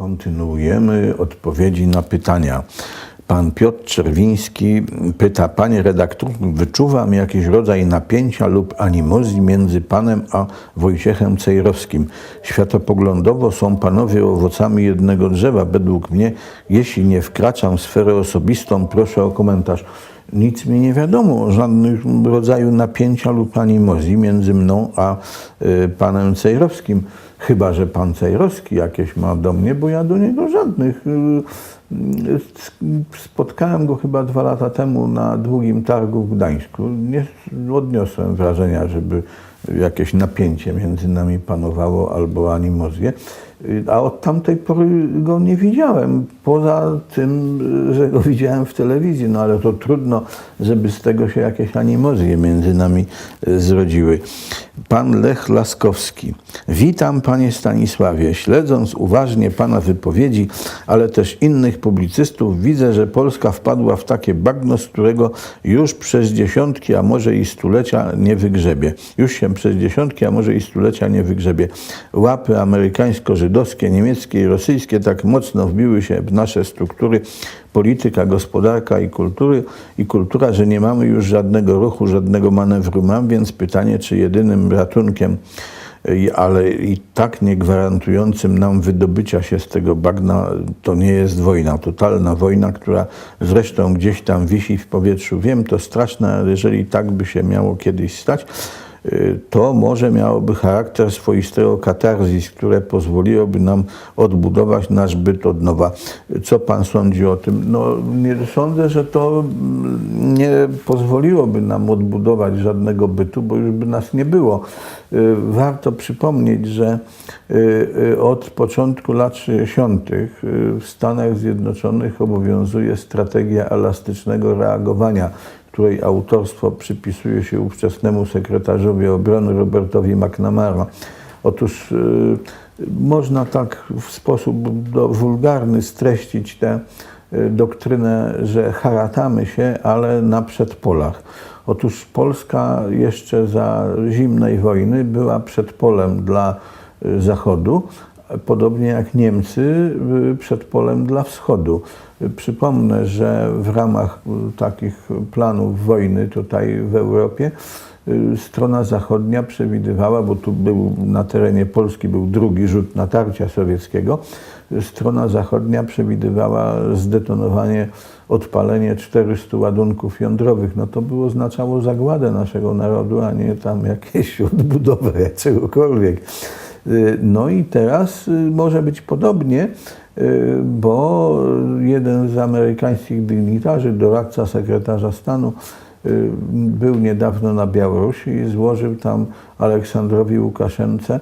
Kontynuujemy odpowiedzi na pytania. Pan Piotr Czerwiński pyta, panie redaktor, wyczuwam jakiś rodzaj napięcia lub animozji między panem a Wojciechem Cejrowskim. Światopoglądowo są panowie owocami jednego drzewa. Według mnie, jeśli nie wkraczam w sferę osobistą, proszę o komentarz. Nic mi nie wiadomo o żadnym rodzaju napięcia lub animozji między mną a y, panem Cejrowskim. Chyba, że pan Cejrowski jakieś ma do mnie, bo ja do niego żadnych. y, Spotkałem go chyba dwa lata temu na długim targu w Gdańsku. Nie odniosłem wrażenia, żeby jakieś napięcie między nami panowało albo animozję. Y, A od tamtej pory go nie widziałem, poza tym, że go widziałem w telewizji, no ale to trudno, żeby z tego się jakieś animozje między nami y, zrodziły. Pan Lech Laskowski. Witam panie Stanisławie. Śledząc uważnie pana wypowiedzi, ale też innych publicystów, widzę, że Polska wpadła w takie bagno, z którego już przez dziesiątki, a może i stulecia nie wygrzebie. Już się przez dziesiątki, a może i stulecia nie wygrzebie. Łapy amerykańsko-żydowskie, niemieckie i rosyjskie tak mocno wbiły się w nasze struktury, polityka, gospodarka i kultury i kultura, że nie mamy już żadnego ruchu, żadnego manewru. Mam więc pytanie, czy jedynym ratunkiem, ale i tak nie gwarantującym nam wydobycia się z tego bagna, to nie jest wojna, totalna wojna, która zresztą gdzieś tam wisi w powietrzu. Wiem, to straszne, ale jeżeli tak by się miało kiedyś stać, to może miałoby charakter swoistego katarzis, które pozwoliłoby nam odbudować nasz byt od nowa. Co pan sądzi o tym? No, nie sądzę, że to mm, nie pozwoliłoby nam odbudować żadnego bytu, bo już by nas nie było. Y, Warto przypomnieć, że y, y, od początku lat 60. y, w Stanach Zjednoczonych obowiązuje strategia elastycznego reagowania, której autorstwo przypisuje się ówczesnemu sekretarzowi obrony Robertowi McNamara. Otóż y, można tak w sposób wulgarny streścić tę y, doktrynę, że haratamy się, ale na przedpolach. Otóż Polska jeszcze za zimnej wojny była przedpolem dla y, Zachodu, podobnie jak Niemcy y, przedpolem dla Wschodu. Przypomnę, że w ramach y, takich planów wojny tutaj w Europie y, strona zachodnia przewidywała, bo tu był na terenie Polski był drugi rzut natarcia sowieckiego, strona zachodnia przewidywała zdetonowanie, odpalenie 400 ładunków jądrowych. No to by oznaczało zagładę naszego narodu, a nie tam jakieś odbudowę czegokolwiek. Y, No i teraz y, może być podobnie, y, bo jeden z amerykańskich dygnitarzy, doradca sekretarza stanu, był niedawno na Białorusi i złożył tam Aleksandrowi Łukaszence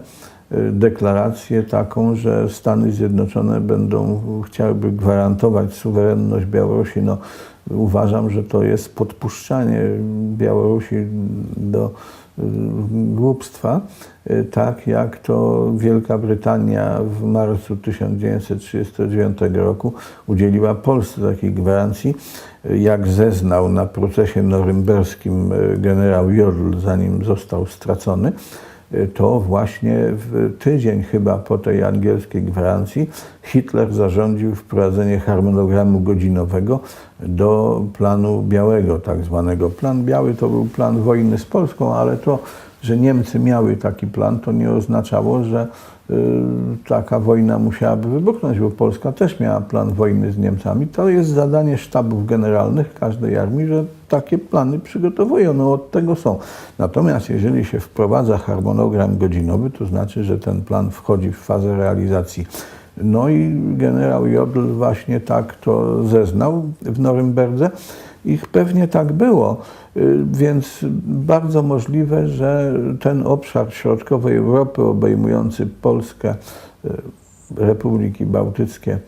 deklarację taką, że Stany Zjednoczone będą chciałyby gwarantować suwerenność Białorusi. No, uważam, że to jest podpuszczanie Białorusi do głupstwa, y, tak jak to Wielka Brytania w marcu 1939 roku udzieliła Polsce takiej gwarancji, y, jak zeznał na procesie norymberskim y, generał Jodl, zanim został stracony, y, to właśnie w tydzień chyba po tej angielskiej gwarancji Hitler zarządził wprowadzenie harmonogramu godzinowego do planu białego, tak zwanego. Plan biały to był plan wojny z Polską, ale to, że Niemcy miały taki plan, to nie oznaczało, że y, taka wojna musiałaby wybuchnąć, bo Polska też miała plan wojny z Niemcami. To jest zadanie sztabów generalnych każdej armii, że takie plany przygotowują, no od tego są. Natomiast jeżeli się wprowadza harmonogram godzinowy, to znaczy, że ten plan wchodzi w fazę realizacji. No i generał Jodl właśnie tak to zeznał w Norymberdze i pewnie tak było. Y, Więc bardzo możliwe, że ten obszar środkowej Europy obejmujący Polskę, y, Republiki Bałtyckie,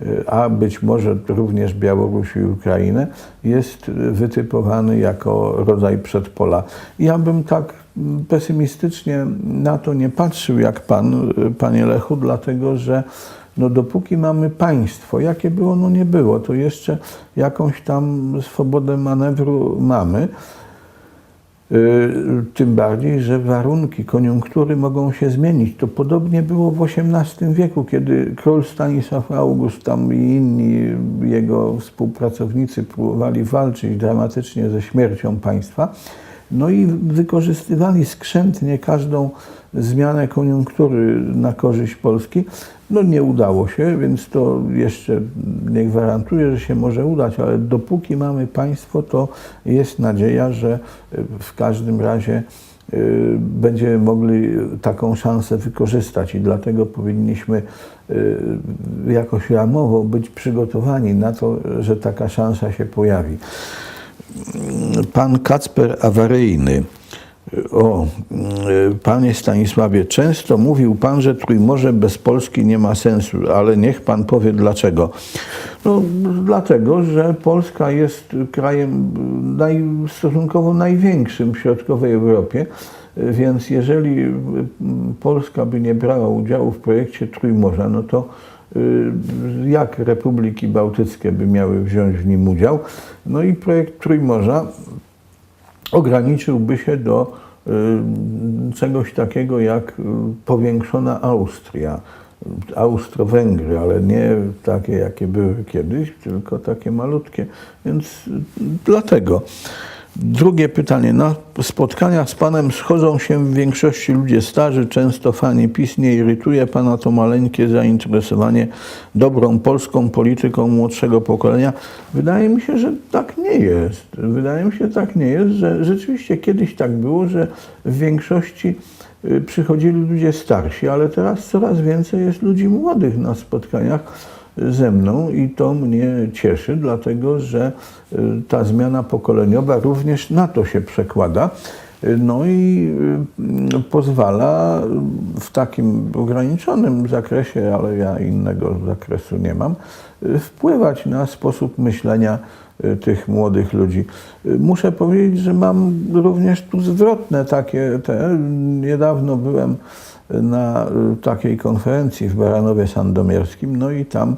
y, a być może również Białoruś i Ukrainę, jest wytypowany jako rodzaj przedpola. Ja bym tak mm, pesymistycznie na to nie patrzył jak pan, panie Lechu, dlatego że no dopóki mamy państwo, jakie było, no nie było, to jeszcze jakąś tam swobodę manewru mamy. Y, Tym bardziej, że warunki, koniunktury mogą się zmienić. To podobnie było w XVIII wieku, kiedy król Stanisław August tam i inni jego współpracownicy próbowali walczyć dramatycznie ze śmiercią państwa. No i wykorzystywali skrzętnie każdą zmianę koniunktury na korzyść Polski. No nie udało się, więc to jeszcze nie gwarantuje, że się może udać, ale dopóki mamy państwo, to jest nadzieja, że w każdym razie y, będziemy mogli taką szansę wykorzystać i dlatego powinniśmy y, jakoś ramowo być przygotowani na to, że taka szansa się pojawi. Pan Kacper Awaryjny. O, panie Stanisławie, często mówił pan, że Trójmorze bez Polski nie ma sensu, ale niech pan powie dlaczego. No, dlatego, że Polska jest krajem naj, stosunkowo największym w środkowej Europie, więc jeżeli Polska by nie brała udziału w projekcie Trójmorza, no to y, jak Republiki Bałtyckie by miały wziąć w nim udział? No i projekt Trójmorza ograniczyłby się do y, czegoś takiego jak y, powiększona Austria, Austro-Węgry, ale nie takie, jakie były kiedyś, tylko takie malutkie. Więc y, dlatego. Drugie pytanie. Na spotkaniach z Panem schodzą się w większości ludzie starzy, często fani PiS. Nie irytuje Pana to maleńkie zainteresowanie dobrą polską polityką młodszego pokolenia? Wydaje mi się, że tak nie jest. Wydaje mi się, że tak nie jest, że rzeczywiście kiedyś tak było, że w większości y, przychodzili ludzie starsi, ale teraz coraz więcej jest ludzi młodych na spotkaniach ze mną i to mnie cieszy, dlatego że y, ta zmiana pokoleniowa również na to się przekłada. No i y, pozwala w takim ograniczonym zakresie, ale ja innego zakresu nie mam, y, wpływać na sposób myślenia tych młodych ludzi. Muszę powiedzieć, że mam również tu zwrotne takie te. Niedawno byłem na y, takiej konferencji w Baranowie Sandomierskim, no i tam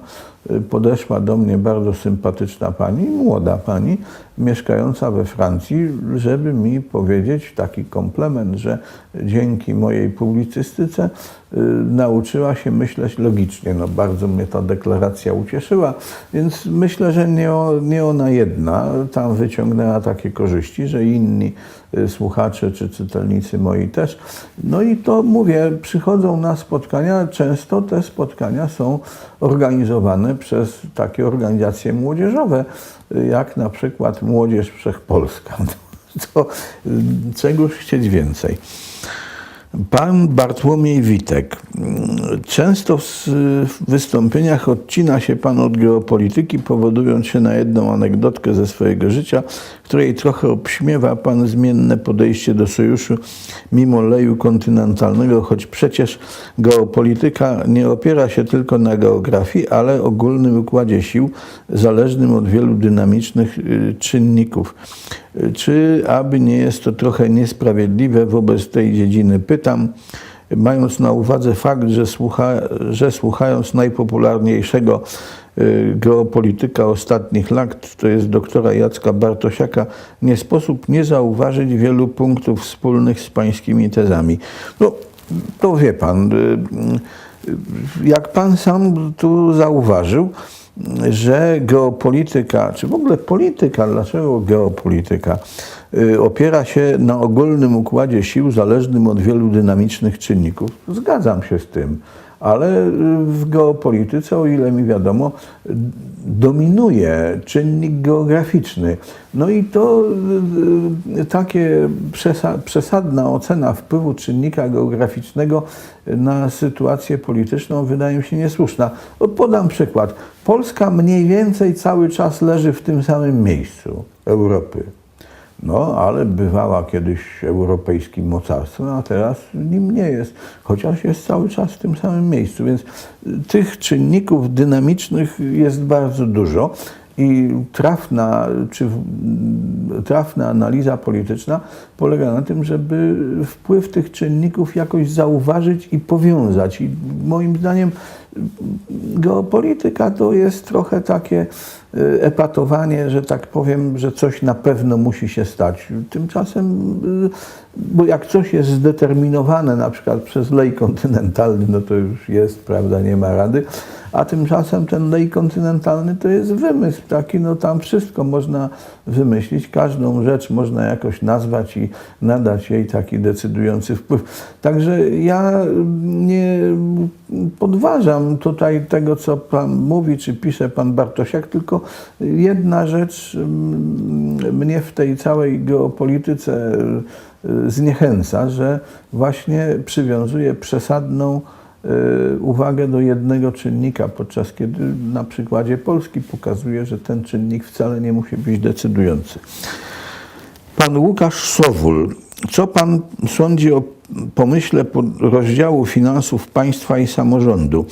y, podeszła do mnie bardzo sympatyczna pani, młoda pani, mieszkająca we Francji, żeby mi powiedzieć taki komplement, że dzięki mojej publicystyce y, nauczyła się myśleć logicznie. No bardzo mnie ta deklaracja ucieszyła, więc myślę, że nie, nie ona jedna tam wyciągnęła takie korzyści, że inni y, słuchacze czy czytelnicy moi też. No i to mówię, przychodzą na spotkania, często te spotkania są organizowane przez takie organizacje młodzieżowe, y, jak na przykład Młodzież Wszechpolska. To y, czegoż chcieć więcej. Pan Bartłomiej Witek. Często w wystąpieniach odcina się Pan od geopolityki, powodując się na jedną anegdotkę ze swojego życia, w której trochę obśmiewa Pan zmienne podejście do sojuszu mimo leju kontynentalnego, choć przecież geopolityka nie opiera się tylko na geografii, ale ogólnym układzie sił zależnym od wielu dynamicznych y, czynników. Czy aby nie jest to trochę niesprawiedliwe wobec tej dziedziny? Pytam, mając na uwadze fakt, że, słucha, że słuchając najpopularniejszego y, geopolityka ostatnich lat, to jest doktora Jacka Bartosiaka, nie sposób nie zauważyć wielu punktów wspólnych z pańskimi tezami. No, to wie pan, y, y, jak pan sam tu zauważył, że geopolityka, czy w ogóle polityka, dlaczego geopolityka, y, opiera się na ogólnym układzie sił zależnym od wielu dynamicznych czynników. Zgadzam się z tym, ale y, w geopolityce, o ile mi wiadomo, dominuje czynnik geograficzny. No i to y, takie przesa- przesadna ocena wpływu czynnika geograficznego na sytuację polityczną wydaje mi się niesłuszna. Podam przykład. Polska mniej więcej cały czas leży w tym samym miejscu Europy. No, ale bywała kiedyś europejskim mocarstwem, a teraz nim nie jest, chociaż jest cały czas w tym samym miejscu. Więc tych czynników dynamicznych jest bardzo dużo I trafna, czy trafna analiza polityczna polega na tym, żeby wpływ tych czynników jakoś zauważyć i powiązać. I moim zdaniem geopolityka to jest trochę takie y, epatowanie, że tak powiem, że coś na pewno musi się stać. Tymczasem, y, bo jak coś jest zdeterminowane na przykład przez lej kontynentalny, no to już jest, prawda, nie ma rady, a tymczasem ten lej kontynentalny to jest wymysł taki, no tam wszystko można wymyślić, każdą rzecz można jakoś nazwać i nadać jej taki decydujący wpływ. Także ja nie podważam tutaj tego, co Pan mówi, czy pisze Pan Bartosiak, tylko jedna rzecz mm, mnie w tej całej geopolityce y, zniechęca, że właśnie przywiązuje przesadną uwagę do jednego czynnika, podczas kiedy na przykładzie Polski pokazuje, że ten czynnik wcale nie musi być decydujący. Pan Łukasz Sowul, co pan sądzi o pomyśle rozdziału finansów państwa i samorządu?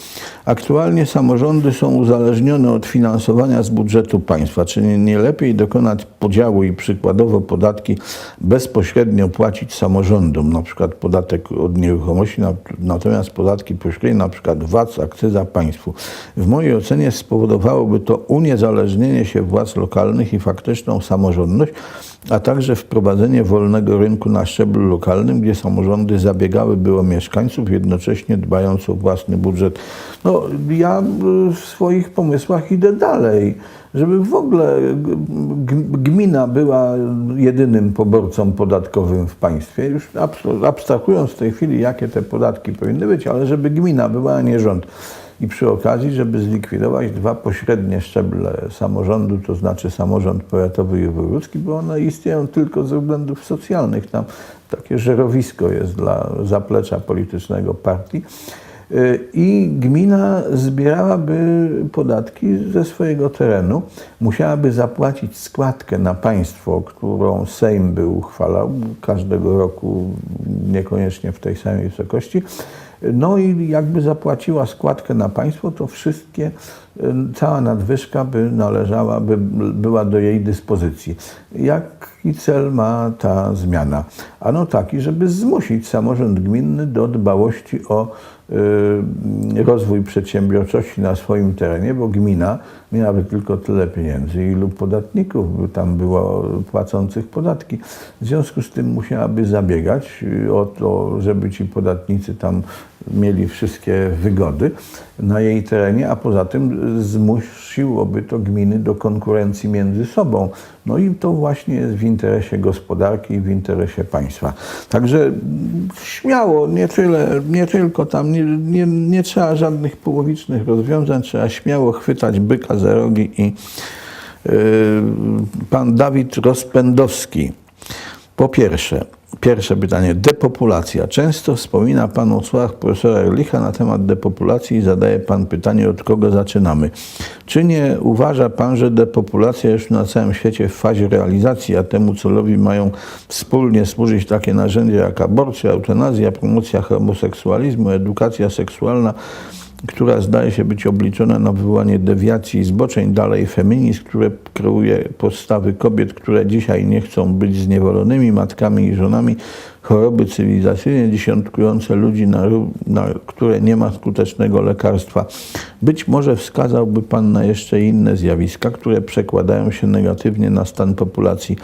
Aktualnie samorządy są uzależnione od finansowania z budżetu państwa. Czy nie, nie lepiej dokonać podziału i przykładowo podatki bezpośrednio płacić samorządom, na przykład podatek od nieruchomości, na- natomiast podatki pośrednie, na przykład VAT, akcyza państwu. W mojej ocenie spowodowałoby to uniezależnienie się władz lokalnych i faktyczną samorządność, a także wprowadzenie wolnego rynku na szczeblu lokalnym, gdzie samorządy zabiegałyby o mieszkańców, jednocześnie dbając o własny budżet. No, ja y, w swoich pomysłach idę dalej, żeby w ogóle gmina była jedynym poborcą podatkowym w państwie, już abs- abstrahując w tej chwili, jakie te podatki powinny być, ale żeby gmina była, a nie rząd. I przy okazji, żeby zlikwidować dwa pośrednie szczeble samorządu, to znaczy samorząd powiatowy i wojewódzki, bo one istnieją tylko ze względów socjalnych. Tam takie żerowisko jest dla zaplecza politycznego partii. Y, I gmina zbierałaby podatki ze swojego terenu, musiałaby zapłacić składkę na państwo, którą Sejm by uchwalał każdego roku, niekoniecznie w tej samej wysokości. No i jakby zapłaciła składkę na państwo, to wszystkie, y, cała nadwyżka by należała, by była do jej dyspozycji. Jaki cel ma ta zmiana? Ano taki, żeby zmusić samorząd gminny do dbałości o y, rozwój przedsiębiorczości na swoim terenie, bo gmina miałaby tylko tyle pieniędzy, ilu podatników by tam było płacących podatki. W związku z tym musiałaby zabiegać y, o to, żeby ci podatnicy tam mieli wszystkie wygody na jej terenie, a poza tym zmusiłoby to gminy do konkurencji między sobą. No i to właśnie jest w interesie gospodarki i w interesie państwa. Także śmiało, nie, tyle, nie tylko tam, nie, nie, nie trzeba żadnych połowicznych rozwiązań, trzeba śmiało chwytać byka za rogi i yy, pan Dawid Rozpędowski. Po pierwsze, pierwsze pytanie, depopulacja. Często wspomina Pan o słowach profesora Erlicha na temat depopulacji i zadaje Pan pytanie, od kogo zaczynamy. Czy nie uważa Pan, że depopulacja już na całym świecie w fazie realizacji, a temu celowi mają wspólnie służyć takie narzędzia jak aborcja, eutanazja, promocja homoseksualizmu, edukacja seksualna, która zdaje się być obliczona na wywołanie dewiacji i zboczeń, dalej feminizm, które kreuje postawy kobiet, które dzisiaj nie chcą być zniewolonymi matkami i żonami, choroby cywilizacyjne dziesiątkujące ludzi, na, na które nie ma skutecznego lekarstwa. Być może wskazałby Pan na jeszcze inne zjawiska, które przekładają się negatywnie na stan populacji.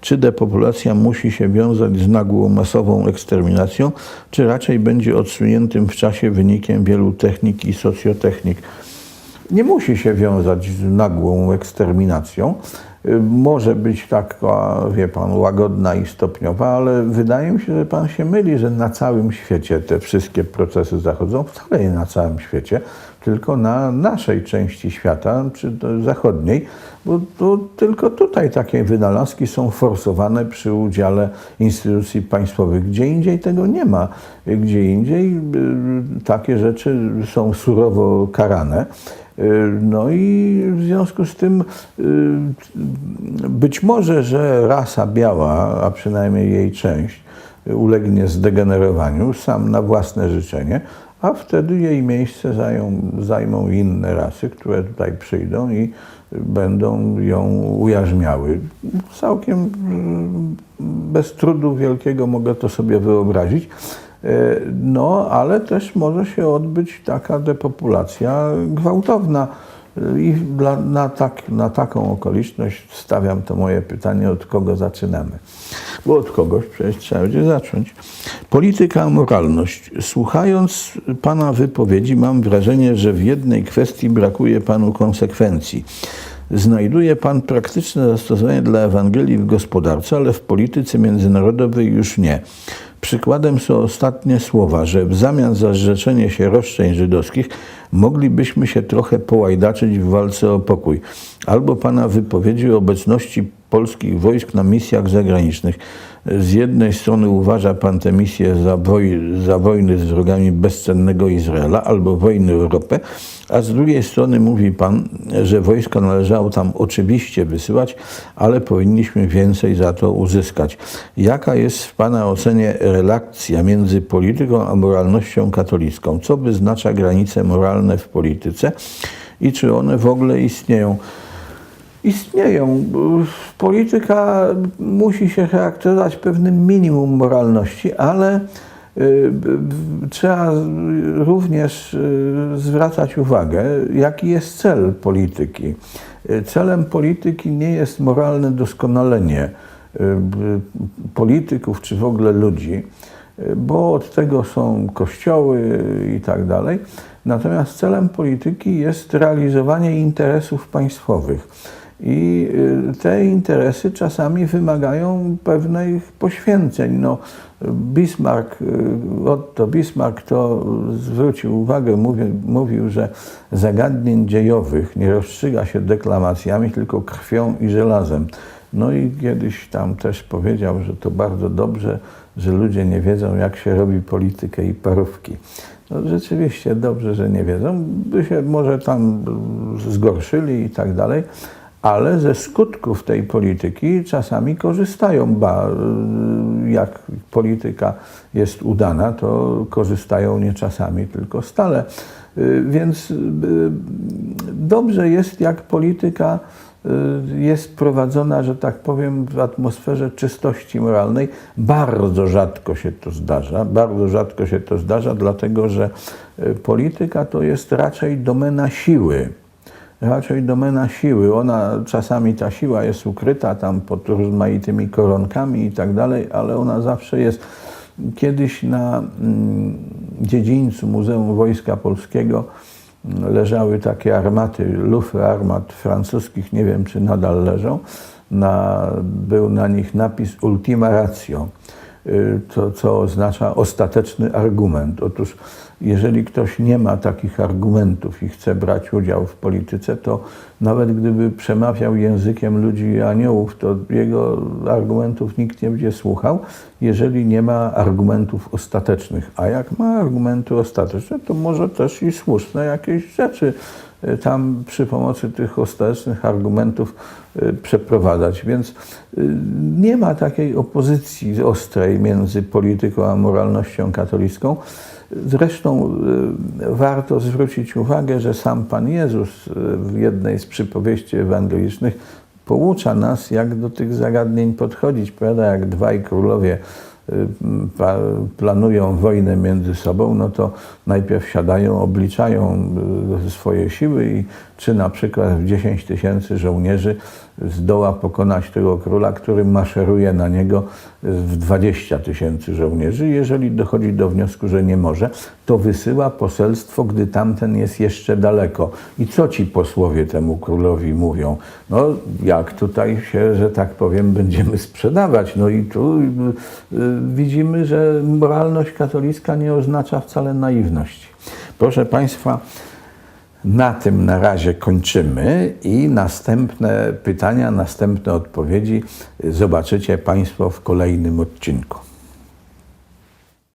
Czy depopulacja musi się wiązać z nagłą masową eksterminacją, czy raczej będzie odsuniętym w czasie wynikiem wielu technik i socjotechnik? Nie musi się wiązać z nagłą eksterminacją. Y, Może być taka, wie pan, łagodna i stopniowa, ale wydaje mi się, że pan się myli, że na całym świecie te wszystkie procesy zachodzą. Wcale nie na całym świecie, tylko na naszej części świata, czy zachodniej, bo to tylko tutaj takie wynalazki są forsowane przy udziale instytucji państwowych. Gdzie indziej tego nie ma. Gdzie indziej y, takie rzeczy są surowo karane. Y, No i w związku z tym y, być może, że rasa biała, a przynajmniej jej część, ulegnie zdegenerowaniu sam na własne życzenie, a wtedy jej miejsce zajmą, zajmą inne rasy, które tutaj przyjdą i będą ją ujarzmiały. Całkiem mm, bez trudu wielkiego mogę to sobie wyobrazić. E, No, ale też może się odbyć taka depopulacja gwałtowna. I dla, na, tak, na taką okoliczność stawiam to moje pytanie, od kogo zaczynamy. Bo od kogoś przecież trzeba będzie zacząć. Polityka, moralność. Słuchając Pana wypowiedzi, mam wrażenie, że w jednej kwestii brakuje Panu konsekwencji. Znajduje Pan praktyczne zastosowanie dla Ewangelii w gospodarce, ale w polityce międzynarodowej już nie. Przykładem są ostatnie słowa, że w zamian za zrzeczenie się roszczeń żydowskich moglibyśmy się trochę połajdaczyć w walce o pokój. Albo Pana wypowiedzi o obecności polskich wojsk na misjach zagranicznych. Z jednej strony uważa Pan tę misję za, woj za wojny z wrogami bezcennego Izraela albo wojny Europę, a z drugiej strony mówi Pan, że wojska należało tam oczywiście wysyłać, ale powinniśmy więcej za to uzyskać. Jaka jest w Pana ocenie relacja między polityką a moralnością katolicką? Co wyznacza granice moralne w polityce i czy one w ogóle istnieją? Istnieją. Polityka musi się charakteryzować pewnym minimum moralności, ale y, trzeba również y, zwracać uwagę, jaki jest cel polityki. Celem polityki nie jest moralne doskonalenie y, polityków czy w ogóle ludzi, bo od tego są kościoły i tak dalej. Natomiast celem polityki jest realizowanie interesów państwowych. I y, te interesy czasami wymagają pewnych poświęceń. No, Bismarck, y, Otto Bismarck to zwrócił uwagę, mówił, mówił, że zagadnień dziejowych nie rozstrzyga się deklamacjami, tylko krwią i żelazem. No i kiedyś tam też powiedział, że to bardzo dobrze, że ludzie nie wiedzą, jak się robi politykę i parówki. No, rzeczywiście dobrze, że nie wiedzą, by się może tam zgorszyli i tak dalej, ale ze skutków tej polityki czasami korzystają. Ba, y, jak polityka jest udana, to korzystają nie czasami, tylko stale. Y, Więc y, dobrze jest, jak polityka jest prowadzona, że tak powiem, w atmosferze czystości moralnej. Bardzo rzadko się to zdarza. Bardzo rzadko się to zdarza, dlatego że polityka to jest raczej domena siły raczej domena siły. Ona czasami ta siła jest ukryta tam pod rozmaitymi koronkami i tak dalej, ale ona zawsze jest. Kiedyś na mm, dziedzińcu Muzeum Wojska Polskiego mm, leżały takie armaty, lufy armat francuskich, nie wiem czy nadal leżą. Na, był na nich napis Ultima Ratio, y, to, co oznacza ostateczny argument. Otóż jeżeli ktoś nie ma takich argumentów i chce brać udział w polityce, to nawet gdyby przemawiał językiem ludzi i aniołów, to jego argumentów nikt nie będzie słuchał, jeżeli nie ma argumentów ostatecznych. A jak ma argumenty ostateczne, to może też i słuszne jakieś rzeczy y, tam przy pomocy tych ostatecznych argumentów y, przeprowadzać. Więc y, nie ma takiej opozycji ostrej między polityką a moralnością katolicką. Zresztą warto zwrócić uwagę, że sam Pan Jezus w jednej z przypowieści ewangelicznych poucza nas, jak do tych zagadnień podchodzić. Prawda? Jak dwaj królowie y, planują wojnę między sobą, no to najpierw siadają, obliczają y, swoje siły i czy na przykład 10 tysięcy żołnierzy zdoła pokonać tego króla, który maszeruje na niego w 20 tysięcy żołnierzy. Jeżeli dochodzi do wniosku, że nie może, to wysyła poselstwo, gdy tamten jest jeszcze daleko. I co ci posłowie temu królowi mówią? No, jak tutaj się, że tak powiem, będziemy sprzedawać. No i tu y, widzimy, że moralność katolicka nie oznacza wcale naiwności. Proszę Państwa, na tym na razie kończymy i następne pytania, następne odpowiedzi zobaczycie Państwo w kolejnym odcinku.